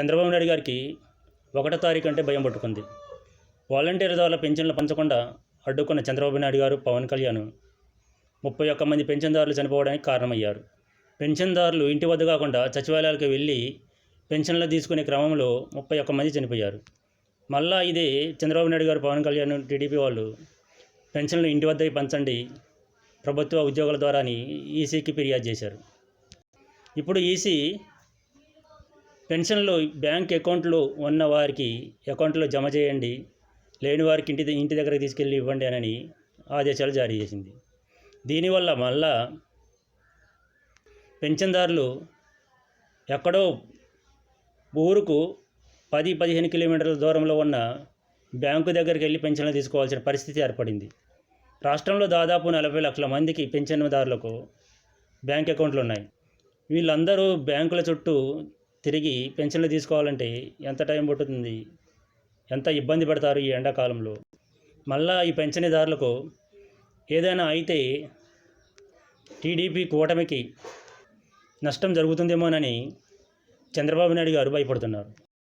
చంద్రబాబు నాయుడు గారికి ఒకటో తారీఖు అంటే భయం పట్టుకుంది. వాలంటీర్ ద్వారా పెన్షన్లు పంచకుండా అడ్డుకున్న చంద్రబాబు నాయుడు గారు పవన్ కళ్యాణ్ ముప్పై ఒక్క మంది పెన్షన్దారులు చనిపోవడానికి కారణమయ్యారు. పెన్షన్దారులు ఇంటి వద్ద కాకుండా సచివాలయాలకు వెళ్ళి పెన్షన్లు తీసుకునే క్రమంలో ముప్పై ఒక్క మంది చనిపోయారు. మళ్ళా ఇదే చంద్రబాబు నాయుడు గారు పవన్ కళ్యాణ్ టీడీపీ వాళ్ళు పెన్షన్లు ఇంటి వద్దకి పంచండి ప్రభుత్వ ఉద్యోగుల ద్వారా అని ఈసీకి ఫిర్యాదు చేశారు. ఇప్పుడు ఈసీ పెన్షన్లు బ్యాంక్ అకౌంట్లు ఉన్న వారికి అకౌంట్లో జమ చేయండి లేని వారికి ఇంటి ఇంటి దగ్గరికి తీసుకెళ్ళి ఇవ్వండి అని ఆదేశాలు జారీ చేసింది. దీనివల్ల మళ్ళా పెన్షన్దారులు ఎక్కడో ఊరుకు పది పదిహేను కిలోమీటర్ల దూరంలో ఉన్న బ్యాంకు దగ్గరికి వెళ్ళి పెన్షన్లు తీసుకోవాల్సిన పరిస్థితి ఏర్పడింది. రాష్ట్రంలో దాదాపు నలభై లక్షల మందికి పెన్షన్దారులకు బ్యాంక్ అకౌంట్లు ఉన్నాయి. వీళ్ళందరూ బ్యాంకుల చుట్టూ తిరిగి పెన్షన్లు తీసుకోవాలంటే ఎంత టైం పడుతుంది? ఎంత ఇబ్బంది పడతారు ఈ ఎండాకాలంలో? మళ్ళా ఈ పెన్షన్దారులకు ఏదైనా అయితే టీడీపీ కూటమికి నష్టం జరుగుతుందేమోనని చంద్రబాబు నాయుడు గారు భయపడుతున్నారు.